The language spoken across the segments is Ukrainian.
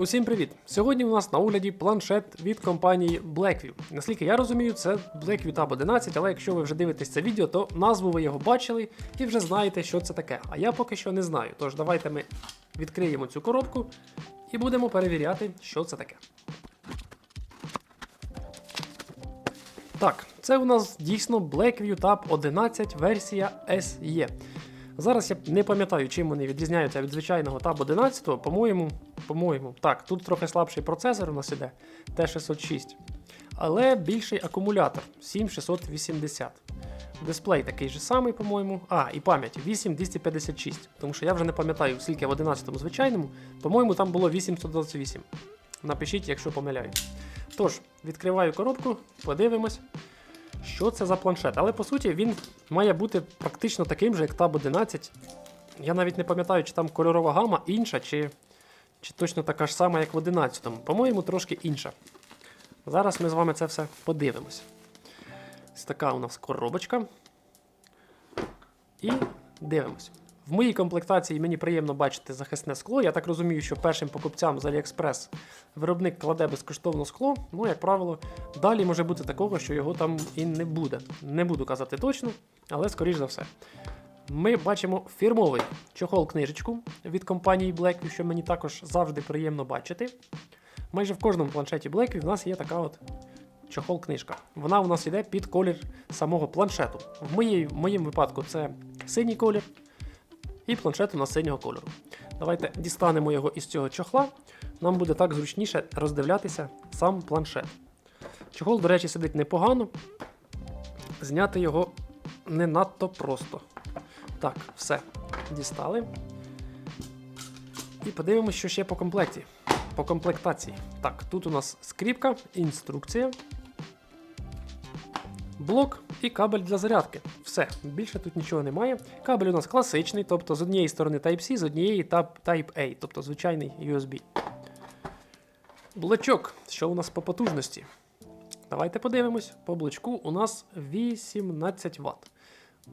Усім привіт! Сьогодні у нас на огляді планшет від компанії Blackview. Наскільки я розумію, це Blackview Tab 11, але якщо ви вже дивитесь це відео, то назву ви його бачили і вже знаєте, що це таке. А я поки що не знаю. Tож давайте ми відкриємо цю коробку і будемо перевіряти, що це таке. Так, це у нас дійсно Blackview Tab 11 версія SE. Зараз я не пам'ятаю, чим вони відрізняються від звичайного Tab 11, по-моєму, по-моєму, так, тут трохи слабший процесор у нас іде T606, але більший акумулятор 7680. Дисплей такий же самий, по-моєму. А, і пам'ять 8256. Тому що я вже не пам'ятаю, скільки в 11-му звичайному. По-моєму, там було 828. Напишіть, якщо помиляюсь. Тож, відкриваю коробку, подивимось, що це за планшет. Але по суті він має бути практично таким же, як Tab 11. Я навіть не пам'ятаю, чи там кольорова гама інша, чи, чи точно така ж сама, як в 11. По-моєму, трошки інша. Зараз ми з вами це все подивимось. Ось така у нас коробочка. І дивимось. В моїй комплектації мені приємно бачити захисне скло. Я так розумію, що першим покупцям з AliExpress виробник кладе безкоштовно скло. Ну, як правило, далі може бути такого, що його там і не буде. Не буду казати точно, але скоріш за все. Ми бачимо фірмовий чохол-книжечку від компанії Blackview, що мені також завжди приємно бачити. Майже в кожному планшеті Blackview в нас є така от чохол-книжка. Вона у нас йде під колір самого планшету. В, моєму випадку це синій колір, і планшет у нас синього кольору. Давайте дістанемо його із цього чохла. Нам буде так зручніше роздивлятися сам планшет. Чохол, до речі, сидить непогано. Зняти його не надто просто. Так, все. Дістали. І подивимося, що ще по комплекті. По комплектації. Так, тут у нас скріпка, інструкція, блок і кабель для зарядки. Все, більше тут нічого немає. Кабель у нас класичний, тобто з однієї сторони Type-C, з однієї Type-A, тобто звичайний USB. Блочок, що у нас по потужності? Давайте подивимось. По блочку у нас 18 Вт.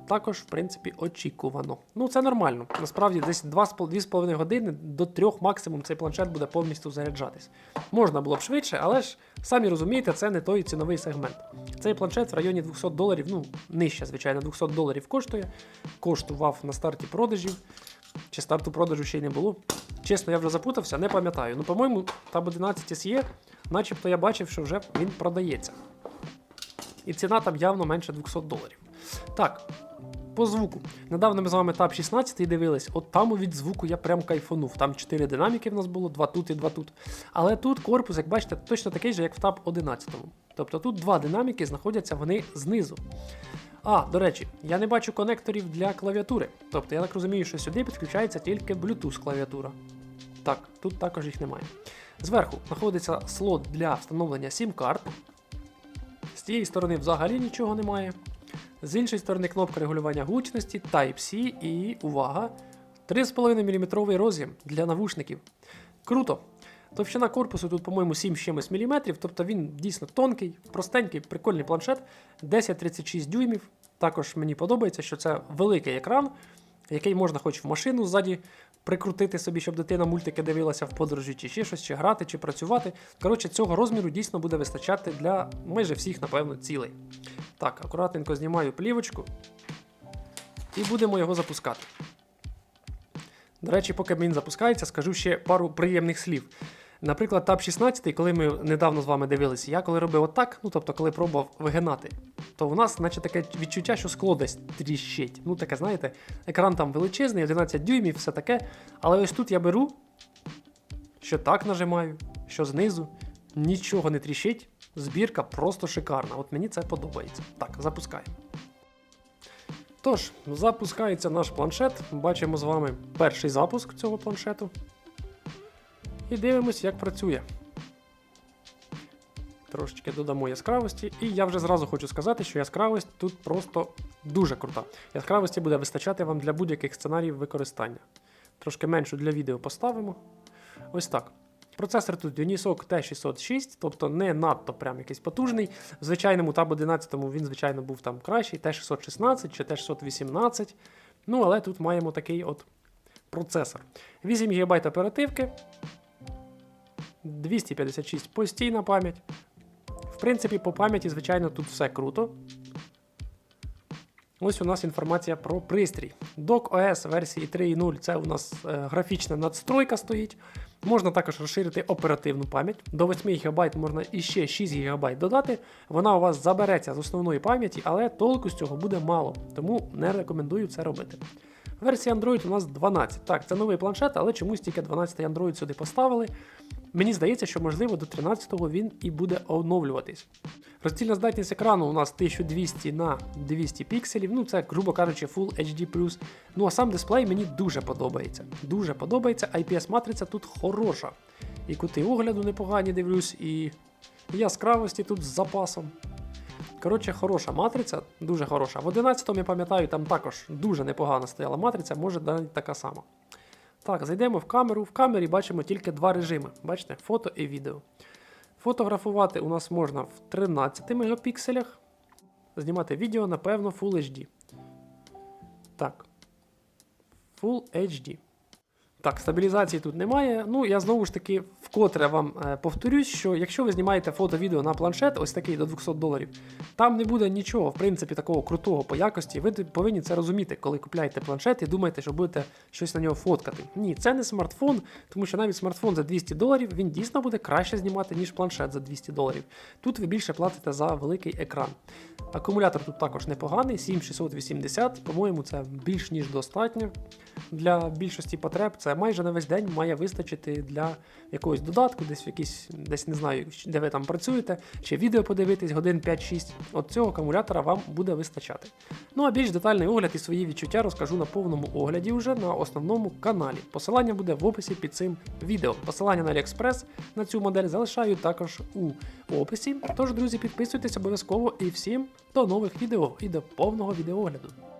Також, в принципі, очікувано. Ну, це нормально. Насправді, десь 2,5 години до 3 максимум цей планшет буде повністю заряджатись. Можна було б швидше, але ж самі розумієте, це не той ціновий сегмент. Цей планшет в районі 200 доларів, ну, нижче, звичайно, 200 доларів коштує. Коштував на старті продажів. Чи старту продажу ще й не було. Чесно, я вже запутався, не пам'ятаю. Ну, по-моєму, Tab 11 SE, начебто я бачив, що вже він продається. І ціна там явно менше 200 доларів. Так, по звуку. Недавно ми з вами Tab 16 дивились, от там від звуку я прям кайфанув. Там 4 динаміки в нас було, 2 тут і 2 тут. Але тут корпус, як бачите, точно такий же, як в Tab 11. Тобто тут два динаміки знаходяться вони знизу. А, до речі, я не бачу конекторів для клавіатури. Тобто я так розумію, що сюди підключається тільки Bluetooth клавіатура. Так, тут також їх немає. Зверху знаходиться слот для встановлення SIM-карт. З цієї сторони взагалі нічого немає. З іншої сторони, кнопка регулювання гучності, Type-C і увага! 3,5 мм роз'єм для навушників. Круто! Товщина корпусу тут, по-моєму, 7 чимось міліметрів, тобто він дійсно тонкий, простенький, прикольний планшет, 1036 дюймів. Також мені подобається, що це великий екран, який можна хоч в машину ззаді прикрутити собі, щоб дитина мультики дивилася в подорожі, чи ще щось, чи грати, чи працювати. Коротше, цього розміру дійсно буде вистачати для майже всіх, напевно, цілей. Так, акуратненько знімаю плівочку і будемо його запускати. До речі, поки він запускається, скажу ще пару приємних слів. Наприклад, Tab 16, коли ми недавно з вами дивилися, я коли робив отак, ну тобто, коли пробував вигинати, то у нас, наче таке відчуття, що скло десь тріщить. Ну, таке, знаєте, екран там величезний, 11 дюймів, все таке. Але ось тут я беру, що так нажимаю, що знизу, нічого не тріщить. Збірка просто шикарна. От мені це подобається. Так, запускаємо. Тож, запускається наш планшет. Бачимо з вами перший запуск цього планшету. І дивимось, як працює. Трошечки додамо яскравості. І я вже зразу хочу сказати, що яскравість тут просто дуже крута. Яскравості буде вистачати вам для будь-яких сценаріїв використання. Трошки меншу для відео поставимо. Ось так. Процесор тут Unisoc T606, тобто не надто прям якийсь потужний. В звичайному Tab 11 він, звичайно, був там кращий, T616 чи T618. Ну, але тут маємо такий от процесор. 8 ГБ оперативки. 256 постійна пам'ять. В принципі, по пам'яті, звичайно, тут все круто. Ось у нас інформація про пристрій. Dock OS версії 3.0 це у нас е, графічна надстройка стоїть. Можна також розширити оперативну пам'ять. До 8 ГБ можна іще 6 ГБ додати. Вона у вас забереться з основної пам'яті, але толку з цього буде мало, тому не рекомендую це робити. Версія Android у нас 12. Так, це новий планшет, але чомусь тільки 12 Android сюди поставили. Мені здається, що можливо до 13-го він і буде оновлюватись. Роздільна здатність екрану у нас 1200 на 200 пікселів, ну це, грубо кажучи, Full HD. Ну а сам дисплей мені дуже подобається. Дуже подобається. IPS-матриця тут хороша. І кути огляду непогані дивлюсь, і яскравості тут з запасом. Коротше, хороша матриця, дуже хороша. В 11-му, я пам'ятаю, там також дуже непогана стояла матриця, може навіть така сама. Так, зайдемо в камеру. В камері бачимо тільки два режими. Бачите, фото і відео. Фотографувати у нас можна в 13 мегапікселях. Знімати відео, напевно, Full HD. Так. Full HD. Так, стабілізації тут немає. Ну, я знову ж таки вкотре вам е, повторюсь, що якщо ви знімаєте фото-відео на планшет, ось такий до 200 доларів, там не буде нічого, в принципі, такого крутого по якості. Ви повинні це розуміти, коли купляєте планшет і думаєте, що будете щось на нього фоткати. Ні, це не смартфон, тому що навіть смартфон за 200 доларів він дійсно буде краще знімати, ніж планшет за 200 доларів. Тут ви більше платите за великий екран. Акумулятор тут також непоганий, 7680, по-моєму, це більш ніж достатньо для більшості потреб. Це майже на весь день має вистачити для якогось додатку, десь в якийсь, десь не знаю, де ви там працюєте, чи відео подивитись годин 5-6. От цього акумулятора вам буде вистачати. Ну а більш детальний огляд і свої відчуття розкажу на повному огляді вже на основному каналі. Посилання буде в описі під цим відео. Посилання на AliExpress на цю модель залишаю також у описі. Тож, друзі, підписуйтесь обов'язково і всім до нових відео і до повного відеоогляду.